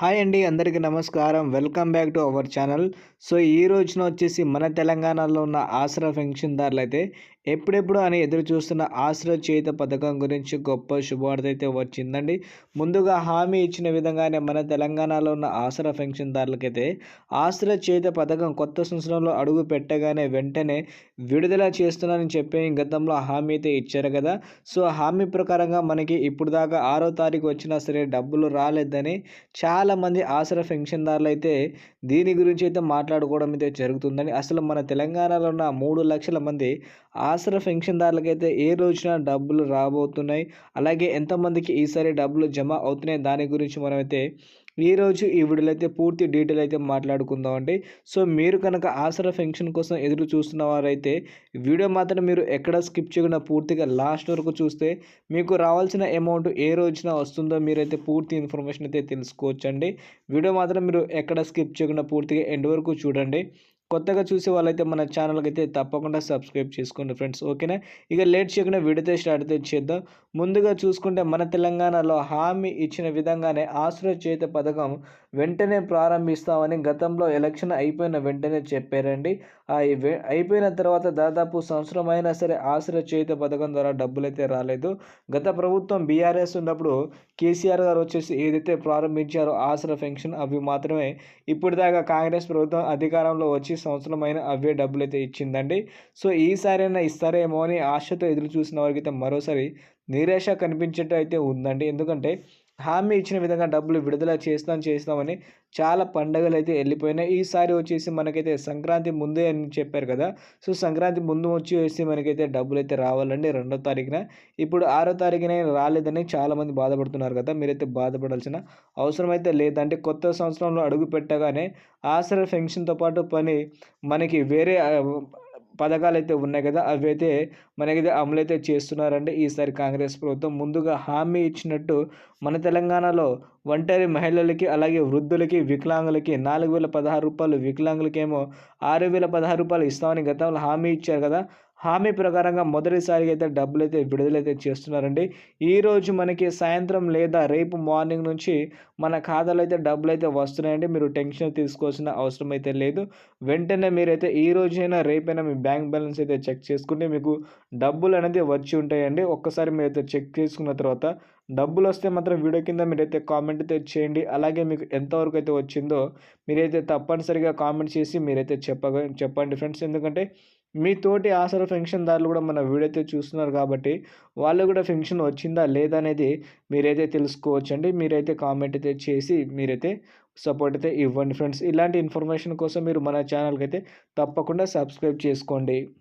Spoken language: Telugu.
హాయ్ అండి అందరికీ నమస్కారం. Welcome back to our channel. So ఈ రోజున వచ్చేసి మన తెలంగాణలో ఉన్న ఆసరా పెన్షన్దారులు అయితే ఎప్పుడెప్పుడు అని ఎదురు చూస్తున్న ఆసరా చేత పథకం గురించి గొప్ప శుభవార్త అయితే వచ్చిందండి. ముందుగా హామీ ఇచ్చిన విధంగానే మన తెలంగాణలో ఉన్న ఆసరా పెన్షన్దారులకైతే ఆసరా చేత పథకం కొత్త సంవత్సరంలో అడుగు పెట్టగానే వెంటనే విడుదల చేస్తున్నానని చెప్పి గతంలో హామీ అయితే ఇచ్చారు కదా. సో హామీ ప్రకారంగా మనకి ఇప్పుడు దాకా ఆరో తారీఖు వచ్చినా సరే డబ్బులు రాలేదని చాలా చాలామంది ఆసరా పెన్షన్దారులు అయితే దీని గురించి అయితే మాట్లాడుకోవడం అయితే జరుగుతుందని అసలు మన తెలంగాణలో ఉన్న మూడు లక్షల మంది ఆసరా పెన్షన్దారులకైతే ఏ రోజున డబ్బులు రాబోతున్నాయి అలాగే ఎంతమందికి ఈసారి డబ్బులు జమ అవుతున్నాయి దాని గురించి మనమైతే ఈరోజు ఈ వీడియోలో అయితే పూర్తి డీటెయిల్ అయితే మాట్లాడుకుందామండి సో మీరు కనుక ఆసరా ఫంక్షన్ కోసం ఎదురు చూస్తున్న వారైతే వీడియో మాత్రం మీరు ఎక్కడ స్కిప్ చేయకుండా పూర్తిగా లాస్ట్ వరకు చూస్తే మీకు రావాల్సిన అమౌంట్ ఏ రోజున వస్తుందో మీరైతే పూర్తి ఇన్ఫర్మేషన్ అయితే తెలుసుకోవచ్చండి. వీడియో మాత్రం మీరు ఎక్కడ స్కిప్ చేయకుండా పూర్తిగా ఎండ్ వరకు చూడండి. కొత్తగా చూసే వాళ్ళైతే మన ఛానల్కి అయితే తప్పకుండా సబ్స్క్రైబ్ చేసుకోండి ఫ్రెండ్స్ ఓకేనా? ఇక లేట్ చేయకుండా విడితే స్టార్ట్ అయితే చేద్దాం. ముందుగా చూసుకుంటే మన తెలంగాణలో హామీ ఇచ్చిన విధంగానే ఆశ్రయ చేత పథకం వెంటనే ప్రారంభిస్తామని గతంలో ఎలక్షన్ అయిపోయిన వెంటనే చెప్పారండి. అయిపోయిన తర్వాత దాదాపు సంవత్సరం అయినా సరే ఆశ్రయ చేత పథకం ద్వారా డబ్బులైతే రాలేదు. గత ప్రభుత్వం బీఆర్ఎస్ ఉన్నప్పుడు కేసీఆర్ గారు వచ్చేసి ఏదైతే ప్రారంభించారో ఆశ్రయ పెన్షన్ అవి మాత్రమే. ఇప్పటిదాకా కాంగ్రెస్ ప్రభుత్వం అధికారంలో వచ్చి సంవత్సరం అయినా అవే డబ్బులు అయితే ఇచ్చిందండి. సో ఈసారైనా ఇస్తారేమో అని ఆశతో ఎదురు చూసిన వారికి అయితే మరోసారి నిరాశ కనిపించేట్టు అయితే ఉందండి. ఎందుకంటే హామీ ఇచ్చిన విధంగా డబ్బులు విడుదల చేస్తాం చేస్తామని చాలా పండగలు అయితే వెళ్ళిపోయినాయి ఈసారి వచ్చేసి మనకైతే సంక్రాంతి ముందే అని చెప్పారు కదా. సో సంక్రాంతి ముందు వచ్చి వేసి మనకైతే డబ్బులు అయితే రావాలండి రెండో తారీఖున. ఇప్పుడు ఆరో తారీఖున రాలేదని చాలామంది బాధపడుతున్నారు కదా. మీరైతే బాధపడాల్సిన అవసరం అయితే లేదంటే కొత్త సంవత్సరంలో అడుగు పెట్టగానే ఆసరా ఫెన్షన్తో పాటు పని మనకి వేరే పథకాలు అయితే ఉన్నాయి కదా అవి అయితే మనకైతే అమలు అయితే చేస్తున్నారండి ఈసారి కాంగ్రెస్ ప్రభుత్వం. ముందుగా హామీ ఇచ్చినట్టు మన తెలంగాణలో ఒంటరి మహిళలకి అలాగే వృద్ధులకి వికలాంగులకి నాలుగు వేల పదహారు రూపాయలు వికలాంగులకేమో ఆరు వేల పదహారు రూపాయలు ఇస్తామని గతంలో హామీ ఇచ్చారు కదా హామీ ప్రకారంగా మొదటిసారిగా అయితే డబ్బులు అయితే విడుదలైతే చేస్తున్నారండి. ఈరోజు మనకి సాయంత్రం లేదా రేపు మార్నింగ్ నుంచి మన ఖాతాలో అయితే డబ్బులు అయితే వస్తున్నాయండి. మీరు టెన్షన్ తీసుకోవాల్సిన అవసరం అయితే లేదు. వెంటనే మీరైతే ఈ రోజైనా రేపైనా మీ బ్యాంక్ బ్యాలెన్స్ అయితే చెక్ చేసుకుంటే మీకు డబ్బులు అనేది వచ్చి ఉంటాయండి. ఒక్కసారి మీరైతే చెక్ చేసుకున్న తర్వాత డబ్బులు వస్తే మాత్రం వీడియో కింద మీరైతే కామెంట్ అయితే చేయండి. అలాగే మీకు ఎంతవరకు అయితే వచ్చిందో మీరైతే తప్పనిసరిగా కామెంట్ చేసి మీరైతే చెప్ప చెప్పండి ఫ్రెండ్స్. ఎందుకంటే మీ తోటి ఆసర పెన్షన్దారులు కూడా మన వీడియో చూస్తున్నారు కాబట్టి వాళ్ళు కూడా పెన్షన్ వచ్చిందా లేదా అనేది మీరైతే తెలుసుకోవచ్చండి. మీరైతే కామెంట్ అయితే చేసి మీరైతే సపోర్ట్ అయితే ఇవ్వండి ఫ్రెండ్స్. ఇలాంటి ఇన్ఫర్మేషన్ కోసం మీరు మన ఛానల్కి అయితే తప్పకుండా సబ్స్క్రైబ్ చేసుకోండి.